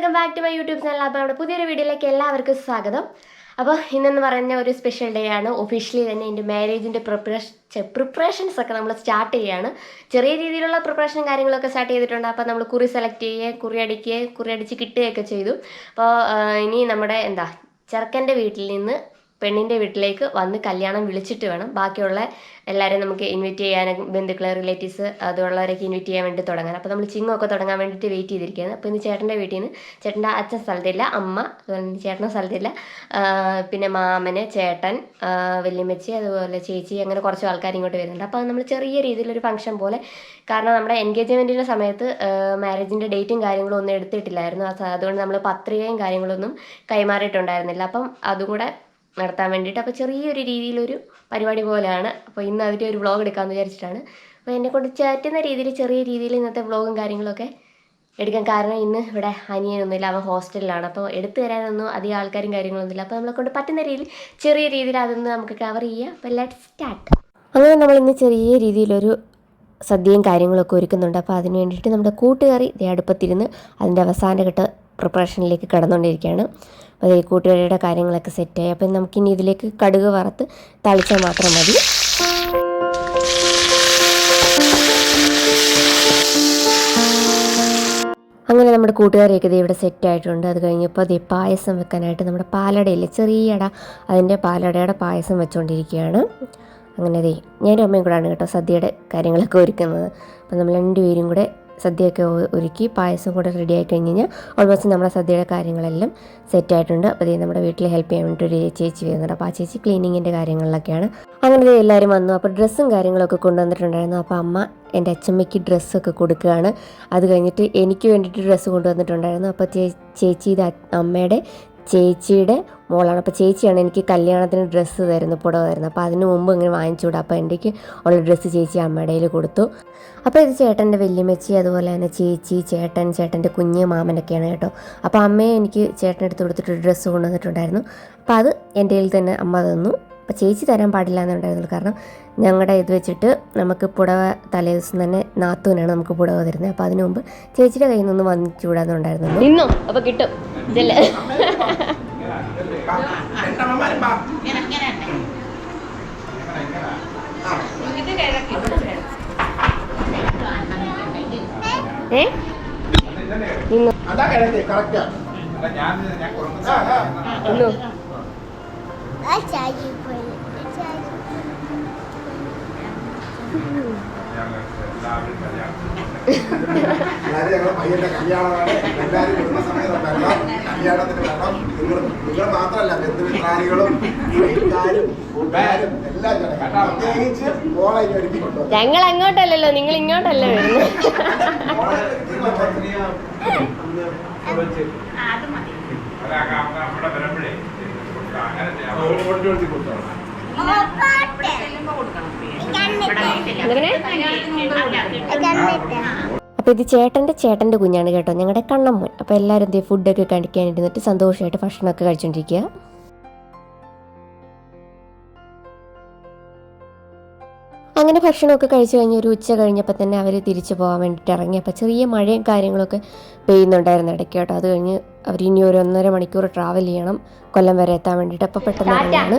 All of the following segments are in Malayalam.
Welcome back to my YouTube channel അപ്പോൾ നമ്മുടെ പുതിയൊരു വീഡിയോയിലേക്ക് എല്ലാവർക്കും സ്വാഗതം. അപ്പോൾ ഇന്നെന്ന് പറയുന്ന ഒരു സ്പെഷ്യൽ ഡേ ആണ്. ഒഫീഷ്യലി തന്നെ എന്റെ മാരേജിന്റെ പ്രിപ്പറേഷൻ പ്രിപ്പറേഷൻസ് ഒക്കെ നമ്മൾ സ്റ്റാർട്ട് ചെയ്യുകയാണ് ചെറിയ രീതിയിലുള്ള പ്രിപ്പറേഷൻ കാര്യങ്ങളൊക്കെ സ്റ്റാർട്ട് ചെയ്തിട്ടുണ്ട്. അപ്പോൾ നമ്മൾ കുറി സെലക്ട് ചെയ്യുകയും കുറി അടിക്കുകയും കുറി അടിച്ച് കിട്ടുകയൊക്കെ ചെയ്തു. അപ്പോൾ ഇനി നമ്മുടെ എന്താ ചെറുക്കന്റെ വീട്ടിൽ നിന്ന് പെണ്ണിന്റെ വീട്ടിലേക്ക് വന്ന് കല്യാണം വിളിച്ചിട്ട് വേണം. ബാക്കിയുള്ള എല്ലാവരെയും നമുക്ക് ഇൻവൈറ്റ് ചെയ്യാനും ബന്ധുക്കളെ റിലേറ്റീവ്സ് അതുള്ളവരൊക്കെ ഇൻവൈറ്റ് ചെയ്യാൻ വേണ്ടി തുടങ്ങാൻ. അപ്പോൾ നമ്മൾ ചിങ്ങമൊക്കെ തുടങ്ങാൻ വേണ്ടിയിട്ട് വെയിറ്റ് ചെയ്തിരിക്കുകയാണ്. അപ്പോൾ ഇന്ന് ചേട്ടന്റെ വീട്ടിൽ നിന്ന് ചേട്ടന്റെ അച്ഛൻ സ്ഥലത്തില്ല അമ്മ അതുപോലെ ചേട്ടന്റെ സ്ഥലത്തില്ല. പിന്നെ മാമന് ചേട്ടൻ വല്യമ്മച്ചി അതുപോലെ ചേച്ചി അങ്ങനെ കുറച്ച് ആൾക്കാർ ഇങ്ങോട്ട് വരുന്നുണ്ട്. അപ്പോൾ നമ്മൾ ചെറിയ രീതിയിലൊരു ഫംഗ്ഷൻ പോലെ കാരണം നമ്മുടെ എൻഗേജ്മെന്റിന്റെ സമയത്ത് മാരേജിന്റെ ഡേറ്റും കാര്യങ്ങളും ഒന്നും എടുത്തിട്ടില്ലായിരുന്നു. അത് അതുകൊണ്ട് നമ്മൾ പത്രികയും കാര്യങ്ങളൊന്നും കൈമാറിയിട്ടുണ്ടായിരുന്നില്ല. അപ്പം അതും കൂടെ നടത്താൻ വേണ്ടിയിട്ട്. അപ്പോൾ ചെറിയൊരു രീതിയിലൊരു പരിപാടി പോലെയാണ്. അപ്പോൾ ഇന്ന് അതിന്റെ ഒരു വ്ളോഗ് എടുക്കാമെന്ന് വിചാരിച്ചിട്ടാണ്. അപ്പോൾ എന്നെ കൊണ്ട് ചേറ്റുന്ന രീതിയിൽ ചെറിയ രീതിയിൽ ഇന്നത്തെ വ്ളോഗും കാര്യങ്ങളൊക്കെ എടുക്കാൻ കാരണം ഇന്ന് ഇവിടെ അനിയനൊന്നുമില്ല. അവൻ ഹോസ്റ്റലിലാണ്. അപ്പോൾ എടുത്തു തരാനൊന്നും അധികം ആൾക്കാരും കാര്യങ്ങളൊന്നുമില്ല. അപ്പോൾ നമ്മളെ കൊണ്ട് പറ്റുന്ന രീതിയിൽ ചെറിയ രീതിയിൽ അതൊന്ന് നമുക്ക് കവർ ചെയ്യാം. അപ്പോൾ ലെറ്റ് സ്റ്റാർട്ട് അങ്ങനെ നമ്മൾ ഇന്ന് ചെറിയ രീതിയിലൊരു സദ്യയും കാര്യങ്ങളൊക്കെ ഒരുക്കുന്നുണ്ട്. അപ്പോൾ അതിന് വേണ്ടിയിട്ട് നമ്മുടെ കൂട്ടുകറി അടുപ്പത്തിരുന്ന് അതിന്റെ അവസാനഘട്ട പ്രിപ്പറേഷനിലേക്ക് കടന്നുകൊണ്ടിരിക്കുകയാണ്. അപ്പോൾ ഈ കൂട്ടുകറിയുടെ കാര്യങ്ങളൊക്കെ സെറ്റായി അപ്പം നമുക്കിനി ഇതിലേക്ക് കടുക് വറുത്ത് തളിച്ചാൽ മാത്രം മതി. അങ്ങനെ നമ്മുടെ കൂട്ടുകാരെയൊക്കെ ദേ ഇവിടെ സെറ്റ് ആയിട്ടുണ്ട്. അത് കഴിഞ്ഞപ്പോൾ ദേ പായസം വെക്കാനായിട്ട് നമ്മുടെ പാലടയില്ലേ ചെറിയ അട അതിന്റെ പാലടയുടെ പായസം വെച്ചുകൊണ്ടിരിക്കുകയാണ് അങ്ങനെ ദേ ഞാനും അമ്മയും കൂടെയാണ് കേട്ടോ സദ്യയുടെ കാര്യങ്ങളൊക്കെ ഒരുക്കുന്നത്. അപ്പം നമ്മൾ രണ്ടുപേരും കൂടെ സദ്യയൊക്കെ ഒരുക്കി പായസം കൂടെ റെഡി ആയി കഴിഞ്ഞ് കഴിഞ്ഞാൽ ഓൾമോസ്റ്റ് നമ്മുടെ സദ്യയുടെ കാര്യങ്ങളെല്ലാം സെറ്റ് ആയിട്ടുണ്ട്. അപ്പോൾ ദേ നമ്മുടെ വീട്ടിൽ ഹെൽപ്പ് ചെയ്യാൻ വേണ്ടി ഒരു ചേച്ചി വരുന്നുണ്ട്. അപ്പോൾ ആ ചേച്ചി ക്ലീനിങ്ങിന്റെ കാര്യങ്ങളിലൊക്കെയാണ്. അങ്ങനെ എല്ലാവരും വന്നു. അപ്പോൾ ഡ്രസ്സും കാര്യങ്ങളൊക്കെ കൊണ്ടുവന്നിട്ടുണ്ടായിരുന്നു. അപ്പോൾ അമ്മ എന്റെ അച്ഛമ്മയ്ക്ക് ഡ്രസ്സൊക്കെ കൊടുക്കുകയാണ്. അത് കഴിഞ്ഞിട്ട് എനിക്ക് വേണ്ടിയിട്ട് ഡ്രസ്സ് കൊണ്ടുവന്നിട്ടുണ്ടായിരുന്നു. അപ്പോൾ ചേച്ചി ഇത് അമ്മയുടെ ചേച്ചിയുടെ മോളാണ്. അപ്പോൾ ചേച്ചിയാണ് എനിക്ക് കല്യാണത്തിന് ഡ്രസ്സ് തരുന്നത് പുടവ തരുന്നത് അപ്പോൾ അതിന് മുമ്പ് ഇങ്ങനെ വാങ്ങിച്ചു വാങ്ങിച്ചുകൂടാ അപ്പോൾ എനിക്ക് ഉള്ള ഡ്രസ്സ് ചേച്ചി അമ്മയുടെ കൊടുത്തു. അപ്പോൾ ഇത് ചേട്ടന്റെ വല്യമ്മച്ചി അതുപോലെ തന്നെ ചേച്ചി ചേട്ടൻ ചേട്ടന്റെ കുഞ്ഞ് മാമനൊക്കെയാണ് കേട്ടോ. അപ്പോൾ അമ്മയെ എനിക്ക് ചേട്ടന്റെ അടുത്ത് കൊടുത്തിട്ട് ഡ്രസ്സ് കൊണ്ടുവന്നിട്ടുണ്ടായിരുന്നു. അപ്പോൾ അത് എന്റെ കയ്യിൽ തന്നെ അമ്മ തന്നു. അപ്പോൾ ചേച്ചി തരാൻ പാടില്ല എന്നുണ്ടായിരുന്നുള്ളൂ. കാരണം ഞങ്ങളുടെ ഇത് വെച്ചിട്ട് നമുക്ക് പുടവ തലേ ദിവസം തന്നെ നാത്തൂനാണ് നമുക്ക് പുടവ തരുന്നത് അപ്പോൾ അതിനു മുമ്പ് ചേച്ചിയുടെ കയ്യിൽ വന്നിച്ചൂടാന്നുണ്ടായിരുന്നു ഇന്നോ അപ്പോൾ കിട്ടും ഇതല്ലേ ഏ ഇന്നോ അതാ കിഴക്കേ കറക്റ്റാ അല്ല ഞാൻ ഞാൻ കൊടുക്കുന്ന ആ, ആ. ഇന്നോ എല്ലാവരും കല്യാണം എല്ലാവരും ഞങ്ങളെ പയ്യന്റെ കല്യാണമാണ് എല്ലാവരും വരുന്ന സമയത്ത് വരണം കല്യാണത്തിന് വരണം നിങ്ങൾ നിങ്ങൾ മാത്രമല്ല ബന്ധുമിത്രാദികളും എല്ലാം. പ്രത്യേകിച്ച് ഇനി ഒരുക്കി. ഞങ്ങൾ അങ്ങോട്ടല്ലല്ലോ നിങ്ങൾ ഇങ്ങോട്ടല്ലേ വരുന്നത്. അങ്ങനെ. അപ്പോൾ ഇത് ചേട്ടന്റെ ചേട്ടന്റെ കുഞ്ഞാണ് കേട്ടോ ഞങ്ങളുടെ കണ്ണമ്മൻ. അപ്പോൾ എല്ലാവരും എന്തെങ്കിലും ഫുഡൊക്കെ കഴിക്കാൻ ഇരുന്നിട്ട് സന്തോഷമായിട്ട് ഭക്ഷണമൊക്കെ കഴിച്ചുകൊണ്ടിരിക്കുക അങ്ങനെ ഭക്ഷണമൊക്കെ കഴിച്ചു കഴിഞ്ഞ് ഒരു ഉച്ച കഴിഞ്ഞപ്പോൾ തന്നെ അവർ തിരിച്ചു പോകാൻ വേണ്ടിയിട്ട് ഇറങ്ങി. അപ്പോൾ ചെറിയ മഴയും കാര്യങ്ങളൊക്കെ പെയ്യുന്നുണ്ടായിരുന്നു ഇടയ്ക്ക് കേട്ടോ. അത് കഴിഞ്ഞ് അവർ ഇനി ഒരു ഒന്നര മണിക്കൂർ ട്രാവൽ ചെയ്യണം കൊല്ലം വരെ എത്താൻ വേണ്ടിയിട്ട്. അപ്പോൾ പെട്ടെന്ന് ഇറങ്ങിയാണ്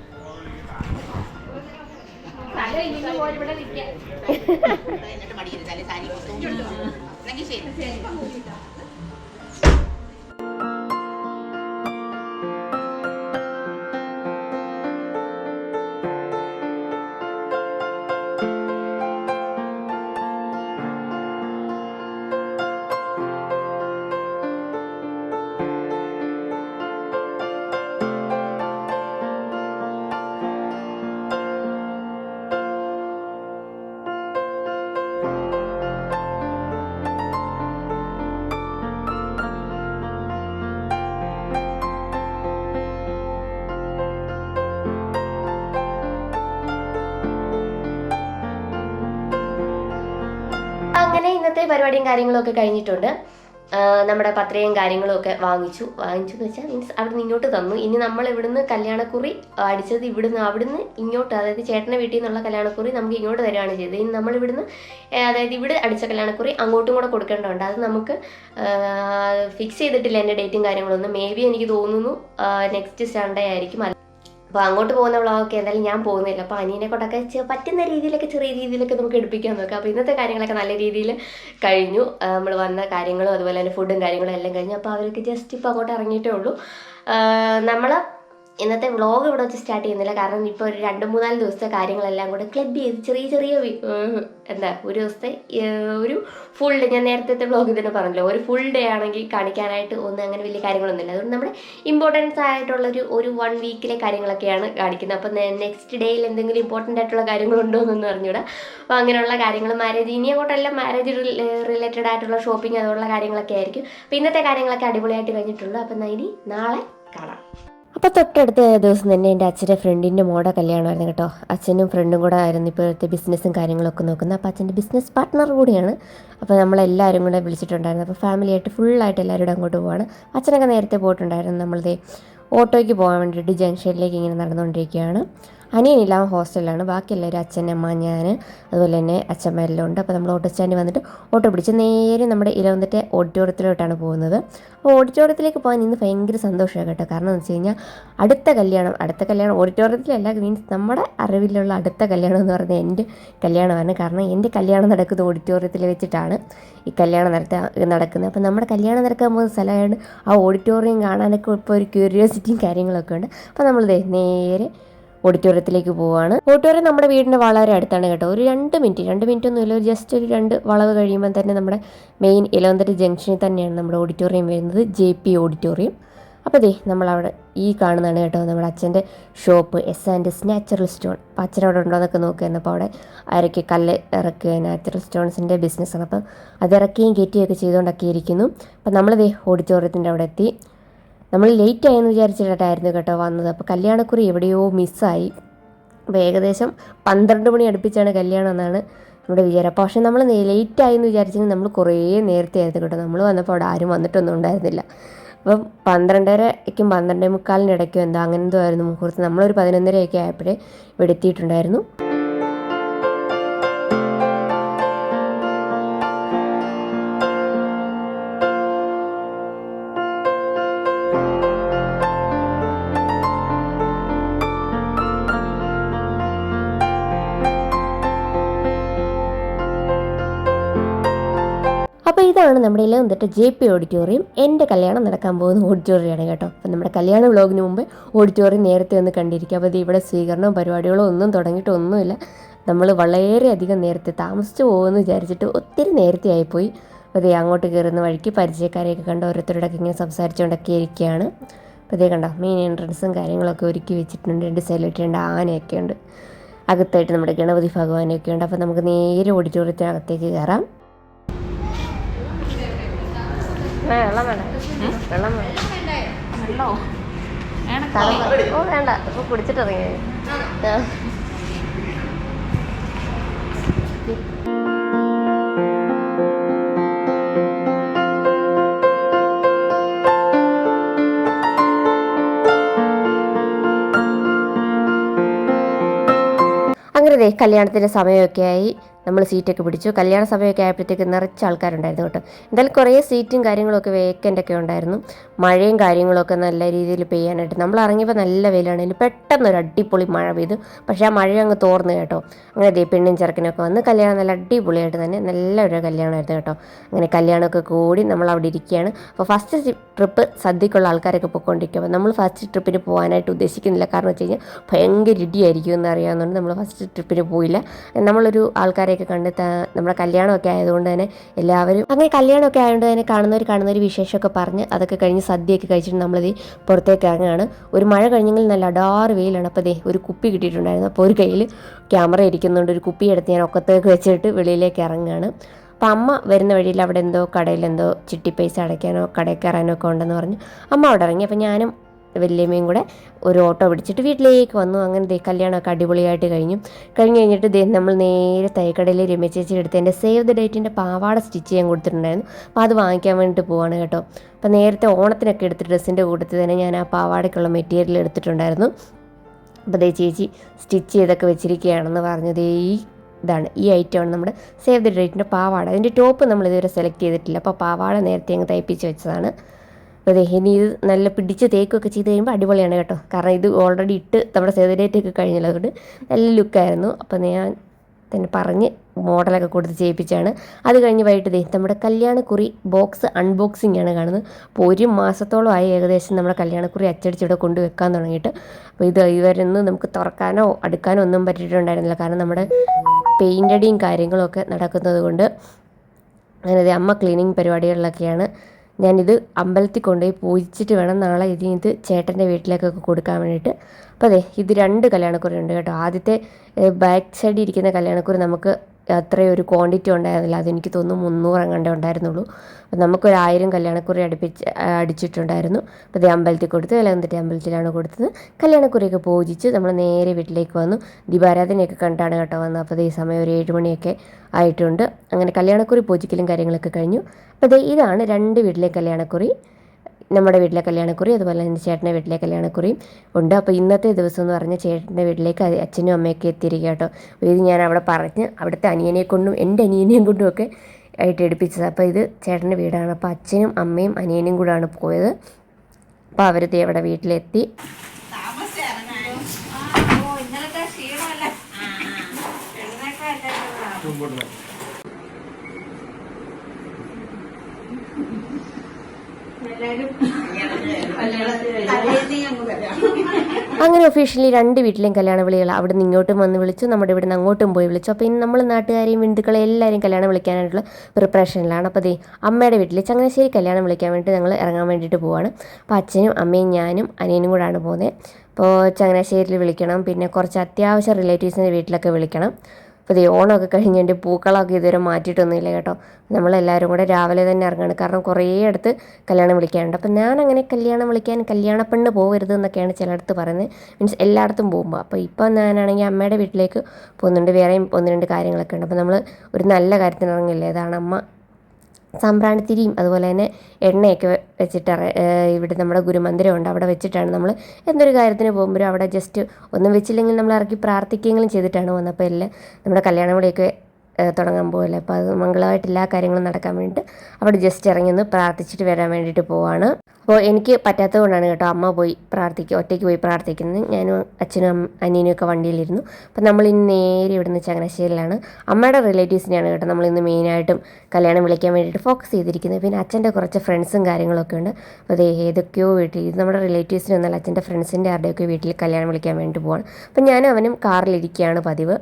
ഇവിടെ നിൽക്കാം പരിപാടിയും കാര്യങ്ങളും ഒക്കെ കഴിഞ്ഞിട്ടുണ്ട് നമ്മുടെ പത്രയും കാര്യങ്ങളും ഒക്കെ വാങ്ങിച്ചു. വാങ്ങിച്ചു എന്ന് വെച്ചാൽ മീൻസ് അവിടെ നിന്ന് ഇങ്ങോട്ട് തന്നു. ഇനി നമ്മൾ ഇവിടുന്ന് കല്യാണക്കുറി അടിച്ചത് ഇവിടുന്ന് അവിടുന്ന് ഇങ്ങോട്ട് അതായത് ചേട്ടന്റെ വീട്ടിൽ നിന്നുള്ള കല്യാണക്കുറി നമുക്ക് ഇങ്ങോട്ട് തരികയാണ് ചെയ്തത്. ഇനി നമ്മൾ ഇവിടുന്ന് അതായത് ഇവിടെ അടിച്ച കല്യാണക്കുറി അങ്ങോട്ടും കൂടെ കൊടുക്കേണ്ടതുണ്ട്. അത് നമുക്ക് ഫിക്സ് ചെയ്തിട്ടില്ല എന്റെ ഡേറ്റും കാര്യങ്ങളൊന്നും മേ ബി എനിക്ക് തോന്നുന്നു നെക്സ്റ്റ് സൺഡേ ആയിരിക്കും. അപ്പോൾ അങ്ങോട്ട് പോകുന്ന വ്ളോഗൊക്കെ എന്തായാലും ഞാൻ പോകുന്നില്ല അപ്പോൾ അനിയനെ കൊണ്ടൊക്കെ പറ്റുന്ന രീതിയിലൊക്കെ ചെറിയ രീതിയിലൊക്കെ നമുക്ക് എടുപ്പിക്കാൻ നോക്കാം. അപ്പോൾ ഇന്നത്തെ കാര്യങ്ങളൊക്കെ നല്ല രീതിയിൽ കഴിഞ്ഞു. നമ്മൾ വന്ന കാര്യങ്ങളും അതുപോലെ തന്നെ ഫുഡും കാര്യങ്ങളും എല്ലാം കഴിഞ്ഞു. അപ്പോൾ അവർക്ക് ജസ്റ്റ് ഇപ്പോൾ അങ്ങോട്ട് ഇറങ്ങിയിട്ടേ ഉള്ളൂ. നമ്മൾ ഇന്നത്തെ വ്ളോഗ് ഇവിടെ വെച്ച് സ്റ്റാർട്ട് ചെയ്യുന്നില്ല. കാരണം ഇപ്പോൾ ഒരു രണ്ട് മൂന്നാൽ ദിവസത്തെ കാര്യങ്ങളെല്ലാം കൂടെ ക്ലബ് ചെയ്ത് ചെറിയ ചെറിയ എന്താ ഒരു ദിവസത്തെ ഒരു ഫുൾ ഡേ ഞാൻ നേരത്തെ വ്ളോഗ് തന്നെ പറഞ്ഞല്ലോ. ഒരു ഫുൾ ഡേ ആണെങ്കിൽ കാണിക്കാനായിട്ട് ഒന്നും അങ്ങനെ വലിയ കാര്യങ്ങളൊന്നുമില്ല. അതുകൊണ്ട് നമ്മുടെ ഇമ്പോർട്ടൻസ് ആയിട്ടുള്ള ഒരു ഒരു വൺ വീക്കിലെ കാര്യങ്ങളൊക്കെയാണ് കാണിക്കുന്നത്. അപ്പം നെക്സ്റ്റ് ഡേയിൽ എന്തെങ്കിലും ഇമ്പോർട്ടന്റ് ആയിട്ടുള്ള കാര്യങ്ങളുണ്ടോ എന്നൊന്നും അറിഞ്ഞൂടാ. അപ്പോൾ അങ്ങനെയുള്ള കാര്യങ്ങൾ മാരേജ് ഇനി അങ്ങോട്ടെല്ലാം മാരേജ് റിലേറ്റഡ് ആയിട്ടുള്ള ഷോപ്പിംഗ് അതുപോലുള്ള കാര്യങ്ങളൊക്കെ ആയിരിക്കും. അപ്പോൾ ഇന്നത്തെ കാര്യങ്ങളൊക്കെ അടിപൊളിയായിട്ട് കഴിഞ്ഞിട്ടുള്ളൂ. അപ്പം ഇനി നാളെ കാണാം. അപ്പോൾ തൊട്ടടുത്ത ദിവസം തന്നെ എന്റെ അച്ഛന്റെ ഫ്രണ്ടിന്റെ മോടെ കല്യാണമായിരുന്നു കേട്ടോ. അച്ഛനും ഫ്രണ്ടും കൂടെ ആയിരുന്നു ഇപ്പോഴത്തെ ബിസിനസ്സും കാര്യങ്ങളൊക്കെ നോക്കുന്നത്. അപ്പോൾ അച്ഛന്റെ ബിസിനസ് പാർട്ട്ണർ കൂടിയാണ്. അപ്പോൾ നമ്മളെല്ലാവരും കൂടെ വിളിച്ചിട്ടുണ്ടായിരുന്നു. അപ്പോൾ ഫാമിലിയായിട്ട് ഫുള്ളായിട്ട് എല്ലാവരും അങ്ങോട്ട് പോവാണ്. അച്ഛനൊക്കെ നേരത്തെ പോയിട്ടുണ്ടായിരുന്നു. നമ്മളത് ഓട്ടോയ്ക്ക് പോകാൻ വേണ്ടിയിട്ട് ജംഗ്ഷനിലേക്ക് ഇങ്ങനെ നടന്നുകൊണ്ടിരിക്കുകയാണ്. അനിയനില്ല ഹോസ്റ്റലിലാണ്. ബാക്കി എല്ലാവരും അച്ഛൻ അമ്മ ഞാൻ അതുപോലെ തന്നെ അച്ഛമ്മ എല്ലാം ഉണ്ട്. അപ്പോൾ നമ്മൾ ഓട്ടോ വന്നിട്ട് ഓട്ടോ പിടിച്ച് നേരെ നമ്മുടെ ഇലവന്നിട്ട് ഓഡിറ്റോറിയത്തിലോട്ടാണ് പോകുന്നത്. അപ്പോൾ ഓഡിറ്റോറിയത്തിലേക്ക് പോകാൻ ഇന്ന് ഭയങ്കര സന്തോഷമാണ് കേട്ടോ. കാരണം എന്ന് വെച്ച് കഴിഞ്ഞാൽ അടുത്ത കല്യാണം അടുത്ത കല്യാണം ഓഡിറ്റോറിയത്തിലല്ല മീൻസ് നമ്മുടെ അറിവിലുള്ള അടുത്ത കല്യാണം എന്ന് പറഞ്ഞാൽ എന്റെ കല്യാണമാണ്. കാരണം എന്റെ കല്യാണം നടക്കുന്നത് ഓഡിറ്റോറിയത്തിൽ വെച്ചിട്ടാണ് ഈ കല്യാണം നടത്താൻ നടക്കുന്നത്. അപ്പോൾ നമ്മുടെ കല്യാണം നടക്കാൻ പോകുന്ന സ്ഥലമായതുകൊണ്ട് ആ ഓഡിറ്റോറിയം കാണാനൊക്കെ ഇപ്പോൾ ഒരു ക്യൂരിയോസിറ്റിയും കാര്യങ്ങളൊക്കെ ഉണ്ട്. അപ്പോൾ നമ്മൾ നേരെ ഓഡിറ്റോറിയത്തിലേക്ക് പോവാണ്. ഓഡിറ്റോറിയം നമ്മുടെ വീടിന്റെ വളരെ അടുത്താണ് കേട്ടോ. ഒരു രണ്ട് മിനിറ്റ് രണ്ട് മിനിറ്റ് ഒന്നുമില്ല ഒരു ജസ്റ്റ് ഒരു രണ്ട് വളവ് കഴിയുമ്പോൾ തന്നെ നമ്മുടെ മെയിൻ ഇലവന്തര ജംഗ്ഷനിൽ തന്നെയാണ് നമ്മുടെ ഓഡിറ്റോറിയം വരുന്നത്. J P auditorium. അപ്പോൾ ദേ നമ്മളവിടെ ഈ കാണുന്നതാണ് കേട്ടോ നമ്മുടെ അച്ഛന്റെ shop. S and S natural stone അപ്പോൾ അച്ഛൻ അവിടെ ഉണ്ടോ എന്നൊക്കെ നോക്കുകയായിരുന്നു അപ്പോൾ അവിടെ ആരൊക്കെ കല്ല് ഇറക്കുക നാച്ചുറൽ സ്റ്റോൺസിന്റെ ബിസിനസ്സാണ് അപ്പോൾ അത് ഇറക്കുകയും കയറ്റുകയൊക്കെ ചെയ്തുകൊണ്ടൊക്കെ ഇരിക്കുന്നു. അപ്പോൾ നമ്മൾ ദേ ഓഡിറ്റോറിയത്തിന്റെ അവിടെ എത്തി. നമ്മൾ ലേറ്റ് ആയെന്ന് വിചാരിച്ചിട്ടായിരുന്നു കേട്ടോ വന്നത്. അപ്പോൾ കല്യാണക്കുറി എവിടെയോ മിസ്സായി അപ്പോൾ ഏകദേശം പന്ത്രണ്ട് മണി അടുപ്പിച്ചാണ് കല്യാണം എന്നാണ് നമ്മുടെ വിചാരം. അപ്പോൾ പക്ഷേ നമ്മൾ ലേറ്റ് ആയെന്ന് വിചാരിച്ചെങ്കിൽ നമ്മൾ കുറേ നേരത്തെ ആയിരുന്നു കേട്ടോ. നമ്മൾ വന്നപ്പോൾ അവിടെ ആരും വന്നിട്ടൊന്നും ഉണ്ടായിരുന്നില്ല. അപ്പം പന്ത്രണ്ടരയ്ക്കും പന്ത്രണ്ടേ മുക്കാലിന്റെ ഇടയ്ക്കും എന്താ അങ്ങനെ എന്തോ ആയിരുന്നു മുഹൂർത്തം. നമ്മളൊരു പതിനൊന്നരയൊക്കെ ആയപ്പോഴേ ഇവിടെ എത്തിയിട്ടുണ്ടായിരുന്നു. ഇതാണ് നമ്മുടെ വന്നിട്ട് ജെ പി ഓഡിറ്റോറിയം. എന്റെ കല്യാണം നടക്കാൻ പോകുന്ന ഓഡിറ്റോറിയമാണ് കേട്ടോ. അപ്പം നമ്മുടെ കല്യാണ വ്ളോഗിന് മുമ്പ് ഓഡിറ്റോറിയം നേരത്തെ ഒന്ന് കണ്ടിരിക്കുക. അപ്പോൾ ഇവിടെ സ്വീകരണവും പരിപാടികളോ ഒന്നും തുടങ്ങിയിട്ടൊന്നുമില്ല നമ്മൾ വളരെയധികം നേരത്തെ താമസിച്ചു പോകുമെന്ന് വിചാരിച്ചിട്ട് ഒത്തിരി നേരത്തെ ആയിപ്പോയി. അപ്പോൾ ഇതേ അങ്ങോട്ട് കയറുന്ന വഴിക്ക് പരിചയക്കാരെയൊക്കെ കണ്ട് ഓരോരുത്തരോടൊക്കെ ഇങ്ങനെ സംസാരിച്ചുകൊണ്ടൊക്കെ ഇരിക്കുകയാണ്. അപ്പോൾ ഇതേ കണ്ടോ മെയിൻ എൻട്രൻസും കാര്യങ്ങളൊക്കെ ഒരുക്കി വെച്ചിട്ടുണ്ട്. രണ്ട് സൈഡിലിട്ട് രണ്ട് ആനയൊക്കെ ഉണ്ട്. അകത്തായിട്ട് നമ്മുടെ ഗണപതി ഭഗവാനൊക്കെ ഉണ്ട്. അപ്പോൾ നമുക്ക് നേരെ ഓഡിറ്റോറിയത്തിനകത്തേക്ക് കയറാം. വെള്ളം വേണ്ട വെള്ളം വേണ്ട ഓ വേണ്ട. ഇപ്പൊ കുടിച്ചിട്ട് ഇറങ്ങി ആ. അങ്ങനെ കല്യാണത്തിന്റെ സമയമൊക്കെ ആയി നമ്മൾ സീറ്റൊക്കെ പിടിച്ചു. കല്യാണ സമയമൊക്കെ ആയപ്പോഴത്തേക്ക് നിറച്ച ആൾക്കാരുണ്ടായിരുന്നു കേട്ടോ. എന്തായാലും കുറേ സീറ്റും കാര്യങ്ങളൊക്കെ വേക്കന്റ് ഒക്കെ ഉണ്ടായിരുന്നു. മഴയും കാര്യങ്ങളൊക്കെ നല്ല രീതിയിൽ പെയ്യാനായിട്ട്. നമ്മൾ ഇറങ്ങിയപ്പോൾ നല്ല വെയിലാണെങ്കിലും പെട്ടെന്ന് ഒരു അടിപൊളി മഴ പെയ്തു. പക്ഷേ ആ മഴ അങ്ങ് തോർന്നു കേട്ടോ. അങ്ങനെ ദേ പെണ്ണും ചെറുക്കനൊക്കെ വന്ന് കല്യാണം നല്ല അടിപൊളിയായിട്ട് തന്നെ നല്ല ഒരു കല്യാണമായിരുന്നു കേട്ടോ. അങ്ങനെ കല്യാണമൊക്കെ കൂടി നമ്മൾ അവിടെ ഇരിക്കുകയാണ്. അപ്പോൾ ഫസ്റ്റ് ട്രിപ്പ് സദ്യക്കുള്ള ആൾക്കാരൊക്കെ പോയിക്കൊണ്ടിരിക്കുക അപ്പോൾ നമ്മൾ ഫസ്റ്റ് ട്രിപ്പിന് പോകാനായിട്ട് ഉദ്ദേശിക്കുന്നില്ല. കാരണം വെച്ച് കഴിഞ്ഞാൽ ഭയങ്കര ഇടിയായിരിക്കും എന്ന് അറിയാവുന്നതുകൊണ്ട് നമ്മൾ ഫസ്റ്റ് ട്രിപ്പിന് പോയില്ല. നമ്മളൊരു ആൾക്കാരെയൊക്കെ കണ്ട് നമ്മുടെ കല്യാണമൊക്കെ ആയതുകൊണ്ട് തന്നെ എല്ലാവരും അങ്ങനെ കല്യാണമൊക്കെ ആയതുകൊണ്ട് തന്നെ കാണുന്നവർ കാണുന്നവർ വിശേഷമൊക്കെ പറഞ്ഞ് അതൊക്കെ കഴിഞ്ഞ് സദ്യയൊക്കെ കഴിച്ചിട്ട് നമ്മളിത് പുറത്തേക്ക് ഇറങ്ങുകയാണ്. ഒരു മഴ കഴിഞ്ഞെങ്കിൽ നല്ല അടാറ് വെയിലാണ്. അപ്പോൾ ദേ ഒരു കുപ്പി കിട്ടിയിട്ടുണ്ടായിരുന്നു. അപ്പോൾ ഒരു കയ്യിൽ ക്യാമറ ഇരിക്കുന്നുണ്ട്. ഒരു കുപ്പി എടുത്ത് ഞാൻ ഒക്കത്തേക്ക് വെച്ചിട്ട് വെളിയിലേക്ക് ഇറങ്ങുകയാണ്. അപ്പം അമ്മ വരുന്ന വഴിയിൽ അവിടെ എന്തോ കടയിൽ എന്തോ ചിട്ടി പൈസ അടയ്ക്കാനോ കടയിൽ കയറാനോ ഒക്കെ ഉണ്ടെന്ന് പറഞ്ഞു അമ്മ അവിടെ ഇറങ്ങി. അപ്പം ഞാനും വല്യമ്മയും കൂടെ ഒരു ഓട്ടോ പിടിച്ചിട്ട് വീട്ടിലേക്ക് വന്നു. അങ്ങനെ ദേ കല്യാണമൊക്കെ അടിപൊളിയായിട്ട് കഴിഞ്ഞു. കഴിഞ്ഞ് കഴിഞ്ഞിട്ട് ദേ നമ്മൾ നേരെ തൈക്കടയിൽ രമ്യ ചേച്ചി എടുത്ത് എന്റെ സേവ് ദ ഡേറ്റിന്റെ പാവാട സ്റ്റിച്ച് ചെയ്യാൻ കൊടുത്തിട്ടുണ്ടായിരുന്നു. അപ്പോൾ അത് വാങ്ങിക്കാൻ വേണ്ടിയിട്ട് പോവാണ് കേട്ടോ. അപ്പോൾ നേരത്തെ ഓണത്തിനൊക്കെ എടുത്ത ഡ്രസ്സിന്റെ കൂട്ടത്തിൽ തന്നെ ഞാൻ ആ പാവാടയ്ക്കുള്ള മെറ്റീരിയൽ എടുത്തിട്ടുണ്ടായിരുന്നു. അപ്പോൾ ദേ ചേച്ചി സ്റ്റിച്ച് ചെയ്തൊക്കെ വെച്ചിരിക്കുകയാണെന്ന് പറഞ്ഞത് ഈ ഇതാണ് ഈ ഐറ്റമാണ് നമ്മുടെ സേവ് ദ ഡേറ്റിന്റെ പാവാട. അതിന്റെ ടോപ്പ് നമ്മൾ ഇതുവരെ സെലക്ട് ചെയ്തിട്ടില്ല. അപ്പോൾ പാവാട നേരത്തെ അങ്ങ് തയ്പ്പിച്ച് വെച്ചതാണ്. ദേ ഇനി ഇത് നല്ല പിടിച്ച് തേക്കൊക്കെ ചെയ്ത് കഴിയുമ്പോൾ അടിപൊളിയാണ് കേട്ടോ. കാരണം ഇത് ഓൾറെഡി ഇട്ട് നമ്മുടെ ഒക്കെ കഴിഞ്ഞല്ലോ. അതുകൊണ്ട് നല്ല ലുക്കായിരുന്നു അപ്പം ഞാൻ തന്നെ പറഞ്ഞ് മോഡലൊക്കെ കൊടുത്ത് ചെയ്യിപ്പിച്ചാണ്. അത് കഴിഞ്ഞ് വൈകിട്ട് ദേ നമ്മുടെ കല്യാണക്കുറി ബോക്സ് അൺബോക്സിംഗ് ആണ് കാണുന്നത്. അപ്പോൾ ഒരു മാസത്തോളമായി ഏകദേശം നമ്മുടെ കല്യാണക്കുറി അച്ചടിച്ച് ഇവിടെ കൊണ്ട് വെക്കാൻ തുടങ്ങിയിട്ട്. അപ്പോൾ ഇത് ഇവരൊന്നും നമുക്ക് തുറക്കാനോ അടുക്കാനോ ഒന്നും പറ്റിയിട്ടുണ്ടായിരുന്നില്ല. കാരണം നമ്മുടെ പെയിന്റടിയും കാര്യങ്ങളൊക്കെ നടക്കുന്നത് കൊണ്ട്. അങ്ങനെ അമ്മ ക്ലീനിങ് പരിപാടികളിലൊക്കെയാണ്. ഞാനിത് അമ്പലത്തിൽ കൊണ്ടുപോയി പൂജിച്ചിട്ട് വേണം നാളെ ഇത് ഇത് ചേട്ടന്റെ വീട്ടിലേക്കൊക്കെ കൊടുക്കാൻ വേണ്ടിയിട്ട്. അപ്പോൾ അതെ ഇത് രണ്ട് കല്യാണക്കുറി ഉണ്ട് കേട്ടോ. ആദ്യത്തെ ബാക്ക് സൈഡിൽ ഇരിക്കുന്ന കല്യാണക്കുറി നമുക്ക് അത്രയും ഒരു ക്വാണ്ടിറ്റി ഉണ്ടായിരുന്നില്ല. അതെനിക്ക് തോന്നുന്നു മുന്നൂറ് അങ്ങണ്ടേ ഉണ്ടായിരുന്നുള്ളൂ. അപ്പം നമുക്കൊരു ആയിരം കല്യാണക്കുറി അടുപ്പിച്ച് അടിച്ചിട്ടുണ്ടായിരുന്നു. അപ്പോൾ ഇത് അമ്പലത്തിൽ കൊടുത്ത് വേലകന്തിട്ട് അമ്പലത്തിലാണ് കൊടുത്തത്. കല്യാണക്കുറിയൊക്കെ പൂജിച്ച് നമ്മൾ നേരെ വീട്ടിലേക്ക് വന്നു. ദീപാരാധനയൊക്കെ കണ്ടാണ് കേട്ടോ വന്നത്. അപ്പോൾ ഈ സമയം ഒരു ഏഴ് മണിയൊക്കെ ആയിട്ടുണ്ട്. അങ്ങനെ കല്യാണക്കുറി പൂജിക്കലും കാര്യങ്ങളൊക്കെ കഴിഞ്ഞു. അപ്പോൾ ഇതാണ് രണ്ട് വീട്ടിലെ കല്യാണക്കുറി. നമ്മുടെ വീട്ടിലെ കല്യാണക്കുറി അതുപോലെ തന്നെ ചേട്ടന്റെ വീട്ടിലെ കല്യാണക്കുറിയും ഉണ്ട്. അപ്പോൾ ഇന്നത്തെ ദിവസം എന്ന് പറഞ്ഞാൽ ചേട്ടന്റെ വീട്ടിലേക്ക് അച്ഛനും അമ്മയൊക്കെ എത്തിയിരിക്കുക കേട്ടോ. ഇത് ഞാൻ അവിടെ പറഞ്ഞ് അവിടുത്തെ അനിയനെ കൊണ്ടും എന്റെ അനിയനെയും കൊണ്ടും ഒക്കെ ആയിട്ട് എടുപ്പിച്ചത് അപ്പോൾ ഇത് ചേട്ടന്റെ വീടാണ്. അപ്പോൾ അച്ഛനും അമ്മയും അനിയനും കൂടാണ് പോയത്. അപ്പോൾ അവർ ദേ അവിടെ വീട്ടിലെത്തി. താമസിച്ച് ഇറങ്ങാൻ. ഓ, ഇന്നലത്തെ ക്ഷീണമല്ലേ? എഴുന്നേൽക്കാനല്ലേ എല്ലാരും തലേന്നേ അങ്ങ് വരാം അങ്ങനെ ഒഫീഷ്യലി രണ്ട് വീട്ടിലെയും കല്യാണ വിളികൾ അവിടെ നിന്ന് ഇങ്ങോട്ടും വന്ന് വിളിച്ചു നമ്മുടെ ഇവിടെ നിന്ന് അങ്ങോട്ടും പോയി വിളിച്ചു. അപ്പോൾ ഇനി നമ്മൾ നാട്ടുകാരെയും ബന്ധുക്കളെ എല്ലാവരെയും കല്യാണം വിളിക്കാനായിട്ടുള്ള പ്രിപ്പറേഷനിലാണ് അപ്പോൾ ദേ അമ്മയുടെ വീട്ടിൽ ചങ്ങനാശ്ശേരി കല്യാണം വിളിക്കാൻ വേണ്ടി ഞങ്ങൾ ഇറങ്ങാൻ വേണ്ടിയിട്ട് പോവാണ്. അപ്പോൾ അച്ഛനും അമ്മയും ഞാനും അനിയനും കൂടാണ് പോകുന്നത്. അപ്പോൾ ചങ്ങനാശ്ശേരിയിൽ വിളിക്കണം പിന്നെ കുറച്ച് അത്യാവശ്യം റിലേറ്റീവ്സിന്റെ വീട്ടിലൊക്കെ വിളിക്കണം. അപ്പോൾ ഈ ഓണമൊക്കെ കഴിഞ്ഞ് എന്റെ പൂക്കളമൊക്കെ ഇതുവരെ മാറ്റിയിട്ടൊന്നുമില്ല കേട്ടോ. നമ്മളെല്ലാവരും കൂടെ രാവിലെ തന്നെ ഇറങ്ങണം. കാരണം കുറേ അടുത്ത് കല്യാണം വിളിക്കാനുണ്ട്. അപ്പോൾ ഞാൻ അങ്ങനെ കല്യാണം വിളിക്കാൻ കല്യാണ പെണ്ണ് പോകരുത് എന്നൊക്കെയാണ് ചിലയിടത്ത് പറയുന്നത്. മീൻസ് എല്ലായിടത്തും പോകുമ്പോൾ. അപ്പോൾ ഇപ്പോൾ ഞാനാണെങ്കിൽ അമ്മയുടെ വീട്ടിലേക്ക് പോകുന്നുണ്ട്. വേറെയും ഒന്ന് രണ്ട് കാര്യങ്ങളൊക്കെ ഉണ്ട്. അപ്പോൾ നമ്മൾ ഒരു നല്ല കാര്യത്തിന് ഇറങ്ങില്ലേ അതാണ് അമ്മ. സാമ്പ്രാണിത്തിരിയും അതുപോലെ തന്നെ എണ്ണയൊക്കെ വെച്ചിട്ട് ഇവിടെ നമ്മുടെ ഗുരുമന്ദിരമുണ്ട്. അവിടെ വെച്ചിട്ടാണ് നമ്മൾ എന്തൊരു കാര്യത്തിന് പോകുമ്പോഴും അവിടെ ജസ്റ്റ് ഒന്നും വെച്ചില്ലെങ്കിൽ നമ്മൾ ഇറക്കി പ്രാർത്ഥിക്കുകയെങ്കിലും ചെയ്തിട്ടാണ് വന്നപ്പോൾ എല്ലാം നമ്മുടെ കല്യാണം വിളിയൊക്കെ തുടങ്ങാൻ പോകല്ലേ അപ്പോൾ അത് മംഗളമായിട്ട് എല്ലാ കാര്യങ്ങളും നടക്കാൻ വേണ്ടിയിട്ട് അവിടെ ജസ്റ്റ് ഇറങ്ങി ഒന്ന് പ്രാർത്ഥിച്ചിട്ട് വരാൻ വേണ്ടിയിട്ട് പോവാണ്. അപ്പോൾ എനിക്ക് പറ്റാത്തത് കൊണ്ടാണ് കേട്ടോ അമ്മ പോയി പ്രാർത്ഥിക്കുക ഒറ്റയ്ക്ക് പോയി പ്രാർത്ഥിക്കുന്നത്. ഞാനും അച്ഛനും അനിയനും ഒക്കെ വണ്ടിയിലിരുന്നു. അപ്പോൾ നമ്മൾ ഇന്ന് നേരെ ഇവിടുന്ന് ചങ്ങനാശ്ശേരിയിലാണ്. അമ്മയുടെ റിലേറ്റീവ്സിനെയാണ് കേട്ടോ നമ്മളിന്ന് മെയിനായിട്ടും കല്യാണം വിളിക്കാൻ വേണ്ടിയിട്ട് ഫോക്കസ് ചെയ്തിരിക്കുന്നത്. പിന്നെ അച്ഛന്റെ കുറച്ച് ഫ്രണ്ട്സും കാര്യങ്ങളൊക്കെ ഉണ്ട്. അപ്പോൾ അത് ഏതൊക്കെയോ വീട്ടിൽ ഇത് നമ്മുടെ റിലേറ്റീവ്സിന് ഒന്നല്ല അച്ഛന്റെ ഫ്രണ്ട്സിന്റെ ആരുടെയൊക്കെ വീട്ടിൽ കല്യാണം വിളിക്കാൻ വേണ്ടിയിട്ട് പോവാണ്. അപ്പോൾ ഞാനും അവനും കാറിലിരിക്കുകയാണ് പതിവ്.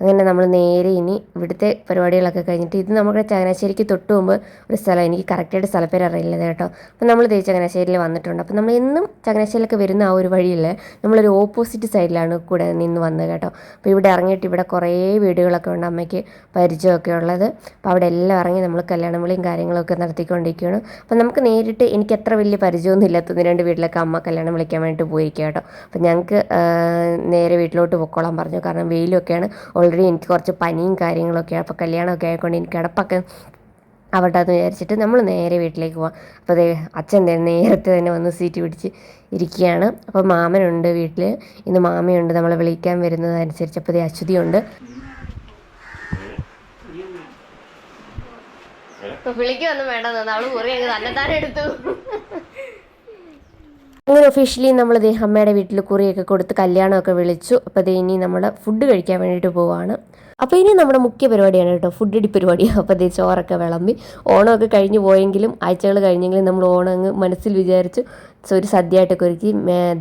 അങ്ങനെ നമ്മൾ നേരെ ഇനി ഇവിടുത്തെ പരിപാടികളൊക്കെ കഴിഞ്ഞിട്ട് ഇത് നമ്മുടെ ചങ്ങനാശ്ശേരിക്ക് തൊട്ട് മുമ്പ് ഒരു സ്ഥലം. എനിക്ക് കറക്റ്റായിട്ട് സ്ഥലപ്പേര് അറിയില്ല കേട്ടോ. അപ്പോൾ നമ്മൾ ദേ ചങ്ങനാശ്ശേരിയിൽ വന്നിട്ടുണ്ട്. അപ്പോൾ നമ്മൾ എന്നും ചങ്ങനാശ്ശേരിയിലൊക്കെ വരുന്ന ആ ഒരു വഴിയില്ലേ നമ്മളൊരു ഓപ്പോസിറ്റ് സൈഡിലാണ് കൂടെ നിന്ന് വന്നത് കേട്ടോ. അപ്പോൾ ഇവിടെ ഇറങ്ങിയിട്ട് ഇവിടെ കുറേ വീടുകളൊക്കെ ഉണ്ട്. അമ്മയ്ക്ക് പരിചയമൊക്കെ ഉള്ളത്. അപ്പോൾ അവിടെ എല്ലാം ഇറങ്ങി നമ്മൾ കല്യാണം വിളിയും കാര്യങ്ങളൊക്കെ നടത്തിക്കൊണ്ടിരിക്കുകയാണ്. അപ്പോൾ നമുക്ക് നേരിട്ട് എനിക്ക് എത്ര വലിയ പരിചയമൊന്നും ഇല്ലാത്ത ഒന്ന് രണ്ട് വീട്ടിലൊക്കെ അമ്മ കല്യാണം വിളിക്കാൻ വേണ്ടിയിട്ട് പോയിരിക്കുക കേട്ടോ. അപ്പോൾ ഞങ്ങൾക്ക് നേരെ വീട്ടിലോട്ട് പൊക്കോളാൻ പറഞ്ഞു. കാരണം വെയിലൊക്കെയാണ്. ഓൾറെഡി എനിക്ക് കുറച്ച് പനിയും കാര്യങ്ങളൊക്കെ അപ്പോൾ കല്യാണമൊക്കെ ആയിക്കൊണ്ട് എനിക്ക് കിടപ്പൊക്കെ അവിടെ എന്ന് വിചാരിച്ചിട്ട് നമ്മൾ നേരെ വീട്ടിലേക്ക് പോവാം. അപ്പോൾ അതേ അച്ഛൻ തന്നെ നേരത്തെ തന്നെ വന്ന് സീറ്റ് പിടിച്ച് ഇരിക്കുകയാണ്. അപ്പോൾ മാമനുണ്ട് വീട്ടിൽ ഇന്ന് മാമയുണ്ട്. നമ്മളെ വിളിക്കാൻ വരുന്നതനുസരിച്ച്. അപ്പോൾ അതേ അശ്വതിയുണ്ട്. വിളിക്കൊന്നും വേണ്ടെന്ന് അവൾ കുറേ അങ്ങ് തന്നെത്താനെ എടുത്തു. അങ്ങനെ ഒഫീഷ്യലി നമ്മൾ ദേ അമ്മയുടെ വീട്ടിൽ കുറിയൊക്കെ കൊടുത്ത് കല്യാണമൊക്കെ വിളിച്ചു. അപ്പോൾ ദേ ഇനി നമ്മൾ ഫുഡ് കഴിക്കാൻ വേണ്ടിയിട്ട് പോവാണ്. അപ്പോൾ ഇനി നമ്മുടെ മുഖ്യ പരിപാടിയാണ് കേട്ടോ ഫുഡ് അടി പരിപാടി. അപ്പോൾ ദേ ചോറൊക്കെ വിളമ്പി. ഓണമൊക്കെ കഴിഞ്ഞ് പോയെങ്കിലും ആഴ്ചകൾ കഴിഞ്ഞെങ്കിലും നമ്മൾ ഓണം അങ്ങ് മനസ്സിൽ വിചാരിച്ചു. ഒരു സദ്യയായിട്ടൊക്കെ ഒരുക്കി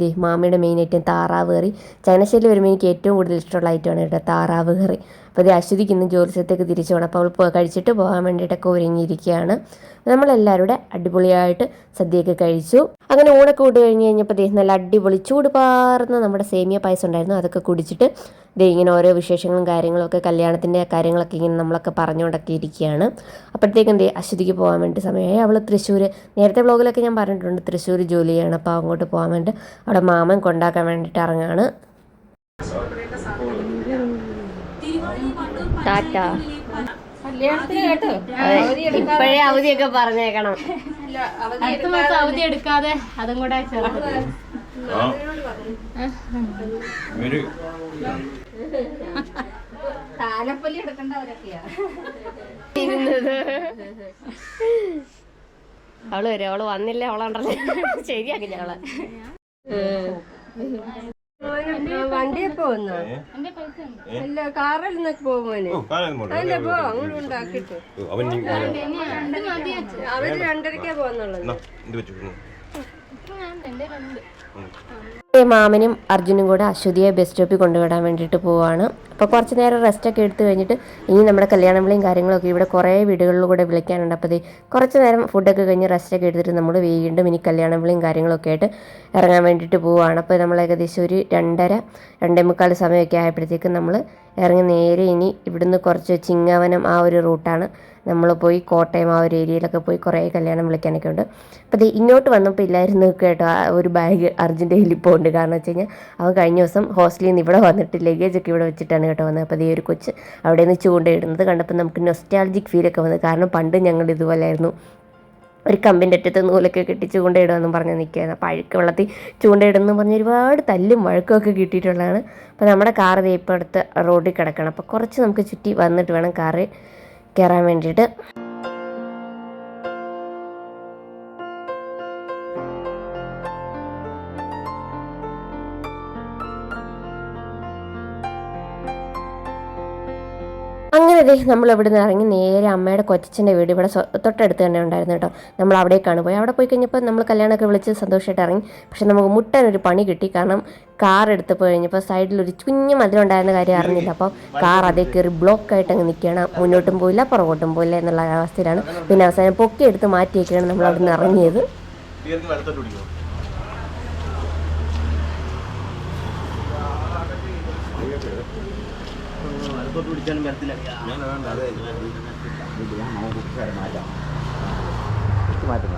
ദേ മാമിയുടെ മെയിൻ ഐറ്റം താറാവ് കറി. ചങ്ങനാശ്ശേരിയിൽ വരുമ്പോൾ എനിക്ക് ഏറ്റവും കൂടുതൽ ഇഷ്ടമുള്ള ഐറ്റമാണ് കേട്ടോ താറാവ് കറി. അപ്പോൾ ഇത് അശ്വതിക്ക് ഇന്ന് ജോലിസ്ഥലത്തേക്ക് തിരിച്ചു പോകണം അപ്പോൾ അവൾ കഴിച്ചിട്ട് പോകാൻ വേണ്ടിയിട്ടൊക്കെ ഒരുങ്ങിയിരിക്കുകയാണ്. നമ്മളെല്ലാവരുടെ അടിപൊളിയായിട്ട് സദ്യയൊക്കെ കഴിച്ചു. അങ്ങനെ ഊണൊക്കെ കൂട്ട് കഴിഞ്ഞ് കഴിഞ്ഞപ്പോൾ ദേ നല്ല അടിപൊളി ചൂട് പാർന്ന നമ്മുടെ സേമിയ പായസം ഉണ്ടായിരുന്നു. അതൊക്കെ കുടിച്ചിട്ട് ദേ ഇങ്ങനെ ഓരോ വിശേഷങ്ങളും കാര്യങ്ങളും ഒക്കെ കല്യാണത്തിന്റെ കാര്യങ്ങളൊക്കെ ഇങ്ങനെ നമ്മളൊക്കെ പറഞ്ഞുകൊണ്ടൊക്കെ ഇരിക്കുകയാണ്. അപ്പോഴത്തേക്കും ദേ അശ്വതിക്ക് പോകാൻ വേണ്ടി സമയമായി. അവൾ തൃശ്ശൂർ നേരത്തെ വ്ലോഗിലൊക്കെ ഞാൻ പറഞ്ഞിട്ടുണ്ട് തൃശ്ശൂർ ജോലി ചെയ്യണം. അപ്പോൾ അങ്ങോട്ട് പോകാൻ വേണ്ടി അവിടെ മാമൻ കൊണ്ടാക്കാൻ വേണ്ടിയിട്ട് ഇറങ്ങാണ്. ടാറ്റ. ഇപ്പോഴേ അവധിയൊക്കെ പറഞ്ഞേക്കണം. അടുത്ത മാസം അവധി എടുക്കാതെ അതും കൂടെ ചേർത്ത്. താലപ്പൊലി എടുക്കേണ്ടവരൊക്കെയാ അവൾ വരും. അവൾ വന്നില്ല? അവളുണ്ടല്ലോ ശരിയാക്കി ഞങ്ങളെ വണ്ടിയെ പോകുന്ന. അല്ല കാറിൽ നിന്നൊക്കെ പോകുമോനെ അല്ല പോ അങ്ങോട്ട് ഉണ്ടാക്കിട്ട്. അവർ രണ്ടരക്കേ പോകുന്നുള്ളത്. ഏ, മാമനും അർജുനും കൂടെ അശ്വതിയെ ബസ് സ്റ്റോപ്പിൽ കൊണ്ടുവിടാൻ വേണ്ടിയിട്ട് പോവുകയാണ് അപ്പോൾ കുറച്ച് നേരം റെസ്റ്റൊക്കെ എടുത്തു കഴിഞ്ഞിട്ട് ഇനി നമ്മുടെ കല്യാണം വിളിയും കാര്യങ്ങളൊക്കെ ഇവിടെ കുറേ വീടുകളിലൂടെ വിളിക്കാനുണ്ട്. അപ്പോൾ കുറച്ച് നേരം ഫുഡൊക്കെ കഴിഞ്ഞ് റെസ്റ്റൊക്കെ എടുത്തിട്ട് നമ്മൾ വീണ്ടും ഇനി കല്യാണം വിളിയും കാര്യങ്ങളൊക്കെ ആയിട്ട് ഇറങ്ങാൻ വേണ്ടിയിട്ട് പോവുകയാണ് അപ്പോൾ നമ്മൾ ഏകദേശം ഒരു രണ്ടര രണ്ടേ മുക്കാൽ സമയമൊക്കെ ആയപ്പോഴത്തേക്കും നമ്മൾ ഇറങ്ങി നേരെ ഇനി ഇവിടുന്ന് കുറച്ച് ചിങ്ങവനം ആ ഒരു റൂട്ടാണ് നമ്മൾ പോയി കോട്ടയം ആ ഒരു ഏരിയയിലൊക്കെ പോയി കുറേ കല്യാണം വിളിക്കാനൊക്കെ ഉണ്ട്. അപ്പോൾ ഇങ്ങോട്ട് വന്നപ്പോൾ ഇല്ലായിരുന്നു കേട്ടോ ആ ഒരു ബാഗ് അർജന്റ് കയ്യിൽ ഉണ്ട്. കാരണം വെച്ച് കഴിഞ്ഞാൽ അവൻ കഴിഞ്ഞ ദിവസം ഹോസ്റ്റലിൽ നിന്ന് ഇവിടെ വന്നിട്ട് ലഗേജ് ഒക്കെ ഇവിടെ വെച്ചിട്ടാണ് കേട്ടോ വന്നത്. അപ്പോൾ ഈ ഒരു കൊച്ച് അവിടെ നിന്ന് ചൂണ്ടയിടുന്നത് കണ്ടപ്പോൾ നമുക്ക് നൊസ്റ്റാൾജിക് ഒക്കെ വന്നത്. കാരണം പണ്ട് ഞങ്ങൾ ഇതുപോലെയായിരുന്നു ഒരു കമ്പിന്റെ അറ്റത്ത് നൂലൊക്കെ കെട്ടി ചൂണ്ടയിടുമെന്നും പറഞ്ഞ് നിൽക്കുകയാണ് അപ്പോൾ അഴുക്ക് വെള്ളത്തിൽ ചൂണ്ടയിടുന്നു പറഞ്ഞ് ഒരുപാട് തല്ലും വഴക്കുമൊക്കെ കിട്ടിയിട്ടുള്ളതാണ്. അപ്പോൾ നമ്മുടെ കാറ് ഇപ്പോൾ അടുത്ത് റോഡിൽ കിടക്കണം. അപ്പോൾ കുറച്ച് നമുക്ക് ചുറ്റി വന്നിട്ട് വേണം കാറ് കയറാൻ വേണ്ടിയിട്ട്. ദേ നമ്മൾ ഇവിടെ നിന്ന് ഇറങ്ങി നേരെ അമ്മയുടെ കൊച്ചച്ഛന്റെ വീട് ഇവിടെ തൊട്ടടുത്ത് തന്നെ ഉണ്ടായിരുന്നു കേട്ടോ. നമ്മൾ അവിടേക്കാണ് പോയി അവിടെ പോയി കഴിഞ്ഞപ്പോൾ നമ്മൾ കല്യാണമൊക്കെ വിളിച്ച് സന്തോഷമായിട്ട് ഇറങ്ങി. പക്ഷെ നമുക്ക് മുട്ടാൻ ഒരു പണി കിട്ടി. കാരണം കാർ എടുത്ത് പോയി കഴിഞ്ഞപ്പോൾ സൈഡിൽ ഒരു കുഞ്ഞു മധുരം ഉണ്ടായിരുന്ന കാര്യം അറിഞ്ഞില്ല. അപ്പോൾ കാർ അതേ കയറി ബ്ലോക്ക് ആയിട്ട് അങ്ങ് നിൽക്കുകയാണ്. മുന്നോട്ടും പോയില്ല പുറകോട്ടും പോയില്ല എന്നുള്ള അവസ്ഥയിലാണ്. പിന്നെ അവസാനം പൊക്കി എടുത്ത് മാറ്റിയൊക്കെയാണ് നമ്മൾ അവിടെ നിന്ന് ഇറങ്ങിയത് പുറത്തോട്ട് പിടിച്ചാലും വരത്തില്ല. മാറ്റുന്ന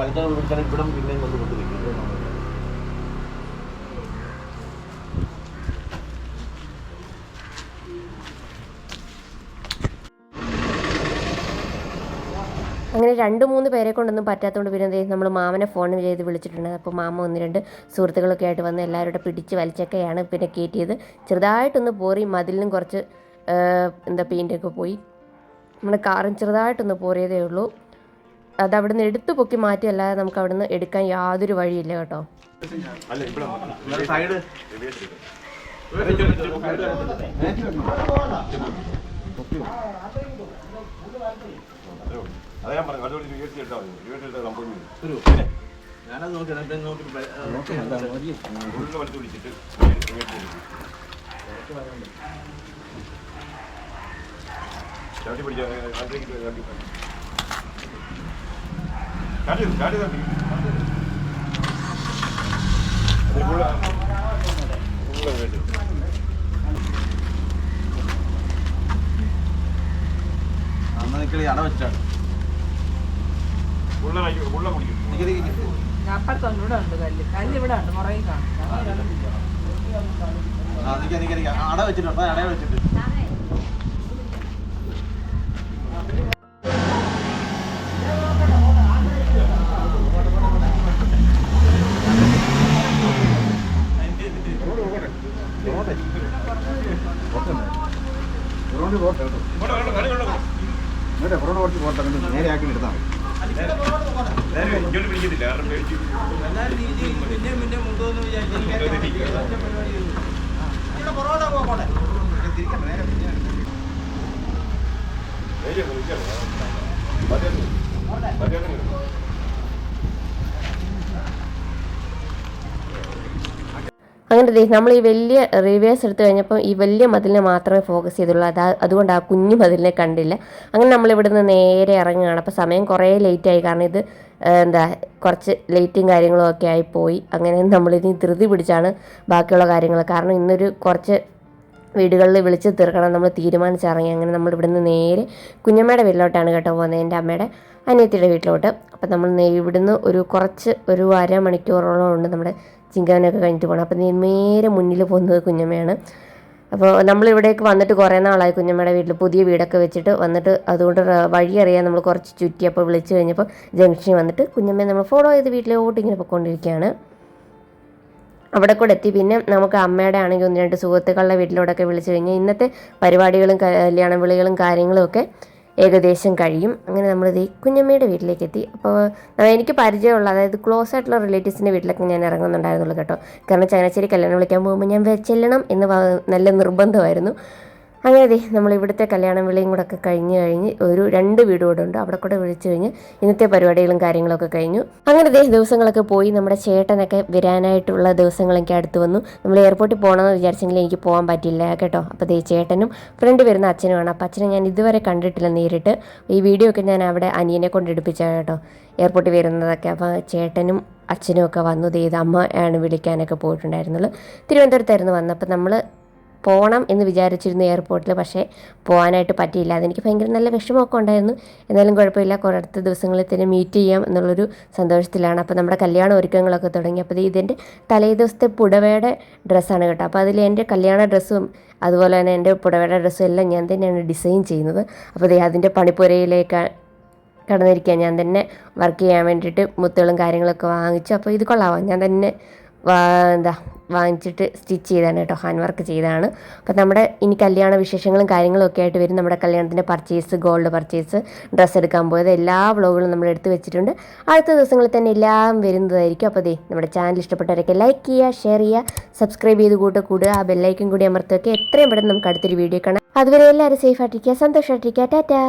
വലത്തോട്ട് ഇവിടം പിന്നെയും കൊണ്ട് കൊണ്ടിരിക്കും അങ്ങനെ രണ്ട് മൂന്ന് പേരെ കൊണ്ടൊന്നും പറ്റാത്തതുകൊണ്ട് പിന്നെ ദേ നമ്മൾ മാമനെ ഫോൺ ചെയ്ത് വിളിച്ചിട്ടുണ്ട്. അപ്പോൾ മാമ ഒന്ന് രണ്ട് സുഹൃത്തുക്കളൊക്കെ ആയിട്ട് വന്ന് എല്ലാവരുടെ പിടിച്ച് വലിച്ചൊക്കെയാണ് പിന്നെ കയറ്റിയത് ചെറുതായിട്ടൊന്ന് പോറി മതിലിനും കുറച്ച് എന്താ പെയിന്റൊക്കെ പോയി. നമ്മുടെ കാറും ചെറുതായിട്ടൊന്ന് പോറിയതേ ഉള്ളൂ. അത് അവിടെ നിന്ന് എടുത്തു പൊക്കി മാറ്റിയല്ലാതെ നമുക്ക് അവിടെ നിന്ന് എടുക്കാൻ യാതൊരു വഴിയില്ല കേട്ടോ. അതാ ഞാൻ പറഞ്ഞു അതുകൊണ്ട് ഇരുപത്തി എടുത്താൽ മതി. ഇരുപത്തി എടുത്താൽ സംഭവം ഞാനത് നോക്കി എന്നിട്ട് നോക്കി ഉള്ളിൽ വലിച്ചു പിടിച്ചിട്ട് ചാട്ടി പിടിച്ചാൽ ചാട്ടി ചാട്ടി ചാട്ടി ചാട്ടി തട്ടി. അന്ന് നിൽക്കളി അട വെച്ചാണ്. ഉള്ള കുടിക്കും. ഇവിടെ ഉണ്ട് കല്ല്. കല്ല് ഇവിടെ ഉണ്ട്. മുറയിൽ കാണും. ആ നിക്ക നിക്ക നിക്ക. അട വെച്ചിട്ടുണ്ട്. അട വെച്ചിട്ട്. നേരെ ആക്കി എടുത്താൽ ഇങ്ങോട്ട് കുറച്ച് പോട്ടെ. നേരെ ആക്കി എടുത്താൽ മുണ്ടോന്ന് അങ്ങനെ ദേ നമ്മൾ ഈ വലിയ റിവേഴ്സ് എടുത്തു കഴിഞ്ഞപ്പോൾ ഈ വലിയ മതിലിനെ മാത്രമേ ഫോക്കസ് ചെയ്തുള്ളൂ. അത് അതുകൊണ്ട് ആ കുഞ്ഞു മതിലിനെ കണ്ടില്ല. അങ്ങനെ നമ്മൾ ഇവിടുന്ന് നേരെ ഇറങ്ങുകയാണ്. അപ്പോൾ സമയം കുറേ ലേറ്റായി കാരണം ഇത് എന്താ കുറച്ച് ലേറ്റും കാര്യങ്ങളും ഒക്കെ ആയിപ്പോയി പോയി. അങ്ങനെ നമ്മളിനി ധൃതി പിടിച്ചാണ് ബാക്കിയുള്ള കാര്യങ്ങൾ കാരണം ഇന്നൊരു കുറച്ച് വീടുകളിൽ വിളിച്ച് തീർക്കണം നമ്മൾ തീരുമാനിച്ചിറങ്ങി. അങ്ങനെ നമ്മൾ ഇവിടുന്ന് നേരെ കുഞ്ഞമ്മയുടെ വീട്ടിലോട്ടാണ് കേട്ടോ പോകുന്നത് എന്റെ അമ്മയുടെ അനിയത്തിയുടെ വീട്ടിലോട്ട്. അപ്പം നമ്മൾ ഇവിടുന്ന് ഒരു കുറച്ച് ഒരു അര മണിക്കൂറോളം ഉണ്ട് നമ്മുടെ ചിങ്കാനൊക്കെ കഴിഞ്ഞിട്ട് പോകണം. അപ്പം നേരെ മുന്നിൽ പോകുന്നത് കുഞ്ഞമ്മയാണ്. അപ്പോൾ നമ്മൾ ഇവിടേക്ക് വന്നിട്ട് കുറേ നാളായി കുഞ്ഞമ്മയുടെ വീട്ടിൽ പുതിയ വീടൊക്കെ വെച്ചിട്ട് വന്നിട്ട് അതുകൊണ്ട് വഴിയറിയാൻ നമ്മൾ കുറച്ച് ചുറ്റി അപ്പോൾ വിളിച്ച് കഴിഞ്ഞപ്പോൾ ജംഗ്ഷനിൽ വന്നിട്ട് കുഞ്ഞമ്മയെ നമ്മൾ ഫോളോ ചെയ്ത് വീട്ടിലോട്ട് ഇങ്ങനെ പോയിക്കൊണ്ടിരിക്കുകയാണ് അവിടെ കൂടെ എത്തി. പിന്നെ നമുക്ക് അമ്മയുടെ ആണെങ്കിൽ ഒന്ന് രണ്ട് സുഹൃത്തുക്കളുടെ വീട്ടിലോട്ടൊക്കെ വിളിച്ചു കഴിഞ്ഞാൽ ഇന്നത്തെ പരിപാടികളും കല്യാണ വിളികളും കാര്യങ്ങളും ഒക്കെ ഏകദേശം കഴിയും. അങ്ങനെ നമ്മൾ ദേ കുഞ്ഞമ്മയുടെ വീട്ടിലേക്ക് എത്തി അപ്പോൾ എനിക്ക് പരിചയമുള്ള അതായത് ക്ലോസ് ആയിട്ടുള്ള റിലേറ്റീവ്സിന്റെ വീട്ടിലൊക്കെ ഞാൻ ഇറങ്ങുന്നുണ്ടായിരുന്നുള്ളൂ കേട്ടോ. കാരണം ചങ്ങനാശ്ശേരി കല്യാണം വിളിക്കാൻ പോകുമ്പോൾ ഞാൻ ചെല്ലണം എന്ന് നല്ല നിർബന്ധമായിരുന്നു. അങ്ങനെ അതെ നമ്മൾ ഇവിടുത്തെ കല്യാണം വിളിയും കൂടെ ഒക്കെ കഴിഞ്ഞ് കഴിഞ്ഞ് ഒരു രണ്ട് വീട് കൂടെ ഉണ്ട്. അവിടെ കൂടെ വിളിച്ചു കഴിഞ്ഞ് ഇന്നത്തെ പരിപാടികളും കാര്യങ്ങളൊക്കെ കഴിഞ്ഞു. അങ്ങനെ ദേ ദിവസങ്ങളൊക്കെ പോയി. നമ്മുടെ ചേട്ടനൊക്കെ വരാനായിട്ടുള്ള ദിവസങ്ങളൊക്കെ അടുത്ത് വന്നു. നമ്മൾ എയർപോർട്ടിൽ പോകണമെന്ന് വിചാരിച്ചെങ്കിൽ എനിക്ക് പോകാൻ പറ്റില്ല കേട്ടോ. അപ്പോൾ ദേ ചേട്ടനും ഫ്രണ്ട് വരുന്ന അച്ഛനുമാണ്. അപ്പോൾ അച്ഛനെ ഞാൻ ഇതുവരെ കണ്ടിട്ടില്ല നേരിട്ട്. ഈ വീഡിയോ ഒക്കെ ഞാൻ അവിടെ അനിയനെ കൊണ്ട് എടുപ്പിച്ച കേട്ടോ എയർപോർട്ടിൽ വരുന്നതൊക്കെ. അപ്പോൾ ചേട്ടനും അച്ഛനും ഒക്കെ വന്നു. ദേ ഇത് അമ്മ ആണ് വിളിക്കാനൊക്കെ പോയിട്ടുണ്ടായിരുന്നുള്ളൂ. തിരുവനന്തപുരത്തായിരുന്നു വന്നപ്പോൾ നമ്മൾ പോകണം എന്ന് വിചാരിച്ചിരുന്നു എയർപോർട്ടിൽ പക്ഷേ പോകാനായിട്ട് പറ്റിയില്ല. അതെനിക്ക് ഭയങ്കര നല്ല വിഷമമൊക്കെ ഉണ്ടായിരുന്നു. എന്നാലും കുഴപ്പമില്ല. കുറേ അടുത്ത ദിവസങ്ങളിൽ തന്നെ മീറ്റ് ചെയ്യാം എന്നുള്ളൊരു സന്തോഷത്തിലാണ്. അപ്പോൾ നമ്മുടെ കല്യാണ ഒരുക്കങ്ങളൊക്കെ തുടങ്ങി. അപ്പോൾ ഇത് ഇതിന്റെ തലേ ദിവസത്തെ പുടവയുടെ ഡ്രസ്സാണ് കേട്ടോ. അപ്പോൾ അതിൽ എന്റെ കല്യാണ ഡ്രസ്സും അതുപോലെ തന്നെ എന്റെ പുടവയുടെ ഡ്രസ്സും എല്ലാം ഞാൻ തന്നെയാണ് ഡിസൈൻ ചെയ്യുന്നത്. അപ്പോൾ അതിന്റെ പണിപ്പുരയിലേക്ക് കടന്നിരിക്കുക. ഞാൻ തന്നെ വർക്ക് ചെയ്യാൻ വേണ്ടിയിട്ട് മുത്തുകളും കാര്യങ്ങളൊക്കെ വാങ്ങിച്ചു. അപ്പോൾ ഇത് കൊള്ളാവാം? ഞാൻ തന്നെ എന്താ വാങ്ങിച്ചിട്ട് സ്റ്റിച്ച് ചെയ്താണ് കേട്ടോ ഹാൻഡ് വർക്ക് ചെയ്തതാണ് അപ്പോൾ നമ്മുടെ ഇനി കല്യാണ വിശേഷങ്ങളും കാര്യങ്ങളും ഒക്കെ ആയിട്ട് വരും. നമ്മുടെ കല്യാണത്തിന്റെ പർച്ചേസ് ഗോൾഡ് പർച്ചേസ് ഡ്രസ്സ് എടുക്കാൻ പോയത് എല്ലാ വ്ളോഗുകളും നമ്മൾ എടുത്തു വെച്ചിട്ടുണ്ട്. അടുത്ത ദിവസങ്ങളിൽ തന്നെ എല്ലാം വരുന്നതായിരിക്കും. അപ്പോൾ ദേ നമ്മുടെ ചാനൽ ഇഷ്ടപ്പെട്ടവരൊക്കെ ലൈക്ക് ചെയ്യുക ഷെയർ ചെയ്യുക സബ്സ്ക്രൈബ് ചെയ്ത് കൂട്ടുക കൂടുക ആ ബെല്ലൈക്കും കൂടി അമർത്തുക എത്രയും പെട്ടെന്ന് നമുക്ക് അടുത്തൊരു വീഡിയോ കാണാം. അതുവരെ എല്ലാവരും സേഫ് ആയിട്ടിരിക്കുക സന്തോഷമായിട്ടിരിക്കുക ടാറ്റാ.